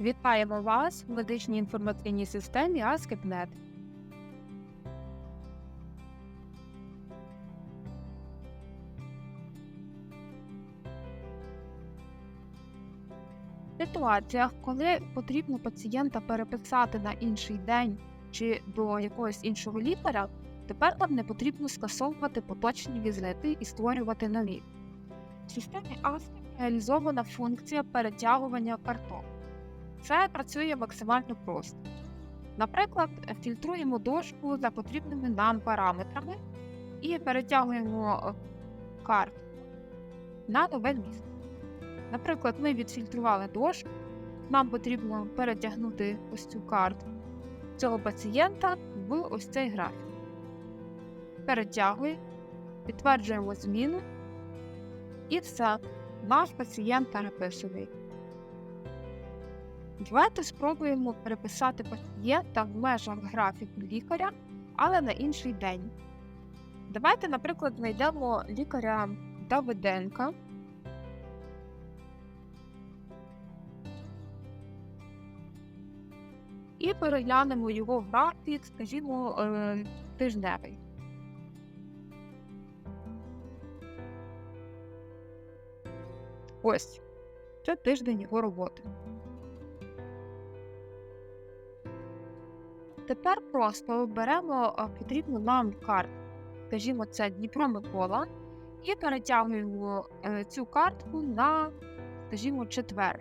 Вітаємо вас в медичній інформаційній системі ASCII.NET. В ситуаціях, коли потрібно пацієнта переписати на інший день чи до якогось іншого лікаря, тепер нам не потрібно скасовувати поточні візити і створювати нові. В системі ASCII реалізована функція перетягування карток. Це працює максимально просто. Наприклад, фільтруємо дошку за потрібними нам параметрами і перетягуємо е, картку на нове місце. Наприклад, ми відфільтрували дошку, нам потрібно перетягнути ось цю карту цього пацієнта в ось цей графік. Перетягуємо, підтверджуємо зміну і все, наш пацієнт переписаний. Давайте спробуємо переписати пацієнта в межах графіку лікаря, але на інший день. Давайте, наприклад, знайдемо лікаря Давиденка. І переглянемо його графік, скажімо, е, тижневий. Ось, це тиждень його роботи. Тепер просто беремо потрібну нам карту, скажімо, це Дніпро Микола, і перетягуємо е, цю картку на, скажімо, четвер.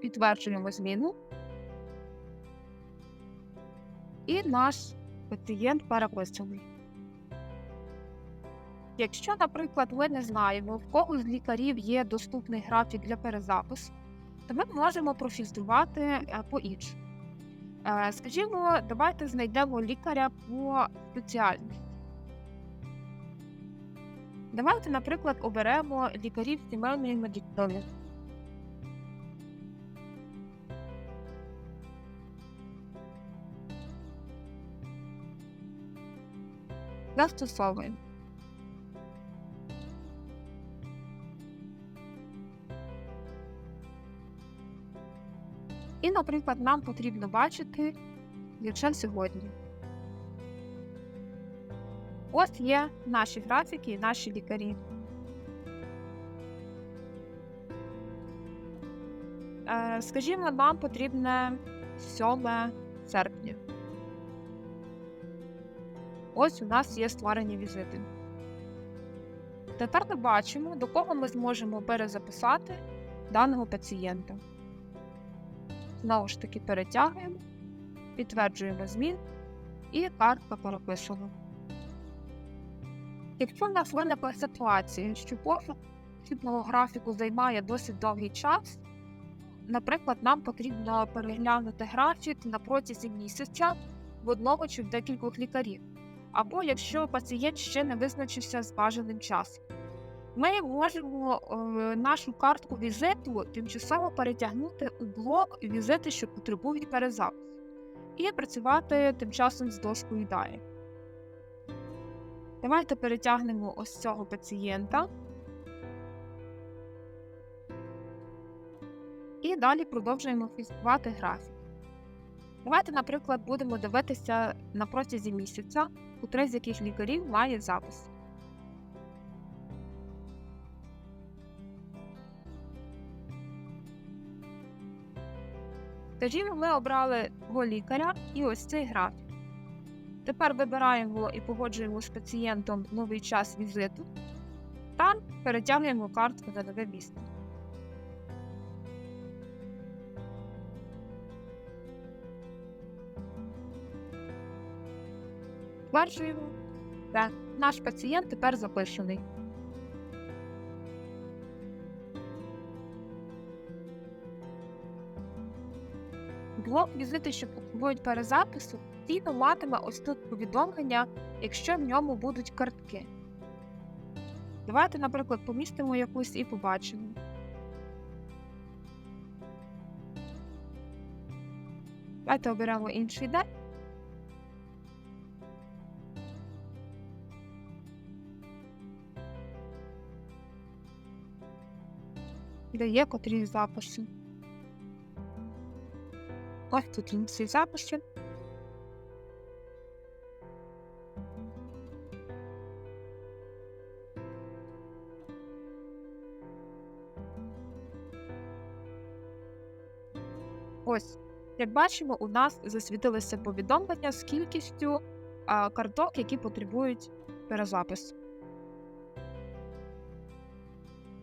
Підтверджуємо зміну. І наш пацієнт переписаний. Якщо, наприклад, ми не знаємо, в кого з лікарів є доступний графік для перезапису, то ми можемо профільтрувати е, по іншому. Е, Скажімо, давайте знайдемо лікаря по спеціальності. Давайте, наприклад, оберемо лікарів сімейної медицини. Застосовуємо. І, наприклад, нам потрібно бачити лише сьогодні. Ось є наші графіки і наші лікарі. Е, Скажімо, нам потрібне 7 серпня. Ось у нас є створені візити. Тепер ми бачимо, до кого ми зможемо перезаписати даного пацієнта. Знову ж таки перетягуємо, підтверджуємо змін і картка перепишена. Якщо в нас виникла ситуація, що пошук хібного графіку займає досить довгий час, наприклад, нам потрібно переглянути графік на протязі місяця в одного чи в декількох лікарів, або якщо пацієнт ще не визначився з бажаним часом. Ми можемо е, нашу картку візиту тимчасово перетягнути у блок візити, що потребують перезапису, і працювати тим часом з дошкою далі. Давайте перетягнемо ось цього пацієнта. І далі продовжуємо фіксувати графік. Давайте, наприклад, будемо дивитися на протязі місяця, котрий з яких лікарів має запис. Скажімо, ми обрали того лікаря і ось цей графік. Тепер вибираємо і погоджуємо з пацієнтом новий час візиту та перетягуємо картку на нове місце. Стверджуємо, так, наш пацієнт тепер запишений. Блок візити, що потребують перезапису, постійно матиме ось тут повідомлення, якщо в ньому будуть картки. Давайте, наприклад, помістимо якусь і побачимо. Давайте оберемо інший день. Де є котрі записи. Він цей записи. Ось, як бачимо, у нас засвітилося повідомлення з кількістю а, карток, які потребують перезапису.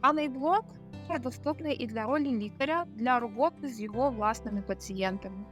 Даний блок доступний і для ролі лікаря для роботи з його власними пацієнтами.